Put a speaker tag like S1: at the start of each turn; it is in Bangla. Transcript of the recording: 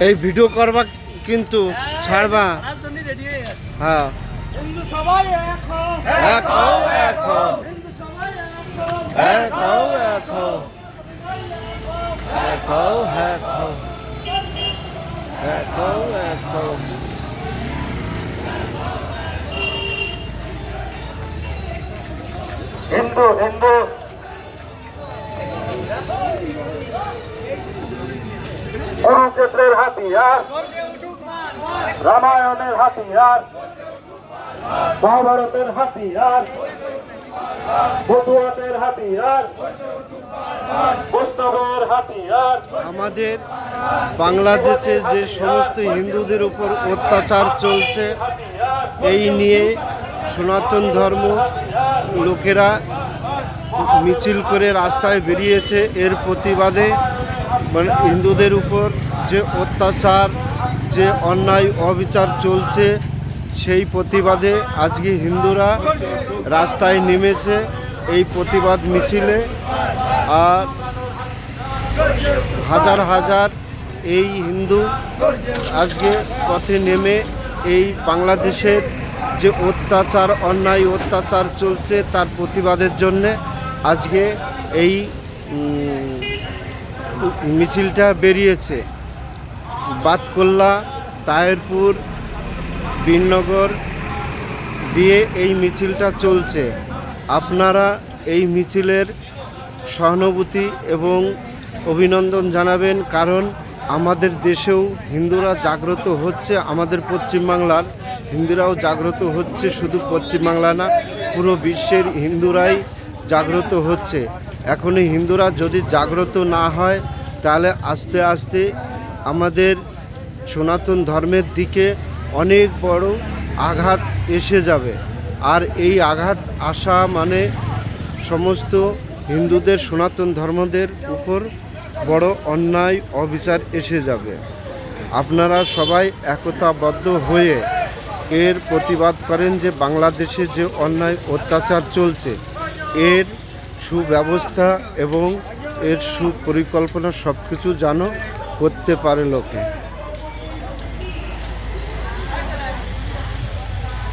S1: এই ভিডিও করবা কিন্তু ছাড়বা। হ্যাঁ।
S2: হিন্দু সবাই এক হও।
S1: এক হও এক হও।
S2: হিন্দু সবাই এক হও।
S1: এক হও এক হও। এক হও এক হও। এক হও এক হও।
S3: হিন্দু হিন্দু। কুরুক্ষেত্রের হাতিয়ার, রামায়ণের হাতিয়ার, মহাভারতের হাতিয়ার বটুয়াতের হাতিয়ার।
S1: আমাদের বাংলাদেশে যে সমস্ত হিন্দুদের উপর অত্যাচার চলছে, এই নিয়ে সনাতন ধর্ম লোকেরা মিছিল করে রাস্তায় বেরিয়েছে। এর প্রতিবাদে মানে হিন্দুদের উপর যে অত্যাচার, যে অন্যায়, অবিচার চলছে, সেই প্রতিবাদে আজকে হিন্দুরা রাস্তায় নেমেছে এই প্রতিবাদ মিছিলে আর হাজার হাজার এই হিন্দু আজকে পথে নেমে এই বাংলাদেশের যে অত্যাচার, অন্যায়, অত্যাচার চলছে তার প্রতিবাদের জন্যে আজকে এই মিছিলটা বেরিয়েছে। বাতকল্লা তায়েরপুর বীরনগর দিয়ে এই মিছিলটা চলছে। আপনারা এই মিছিলের সহানুভূতি এবং অভিনন্দন জানাবেন কারণ আমাদের দেশেও হিন্দুরা জাগ্রত হচ্ছে, আমাদের পশ্চিমবাংলার হিন্দুরাও জাগ্রত হচ্ছে, শুধু পশ্চিমবাংলা না, পুরো বিশ্বের হিন্দুরাই জাগ্রত হচ্ছে। এখন হিন্দুরা যদি জাগ্রত না হয়, তাহলে আস্তে আস্তে আমাদের সনাতন ধর্মের দিকে অনেক বড় আঘাত এসে যাবে। আর এই আঘাত আসা মানে সমস্ত হিন্দুদের সনাতন ধর্মদের উপর বড় অন্যায়, অবিচার এসে যাবে। আপনারা সবাই একতাবদ্ধ হয়ে এর প্রতিবাদ করেন যে বাংলাদেশে যে অন্যায়, অত্যাচার চলছে, এর সুব্যবস্থা এবং এর সুপরিকল্পনা সব কিছু যেন করতে পারে লোকে।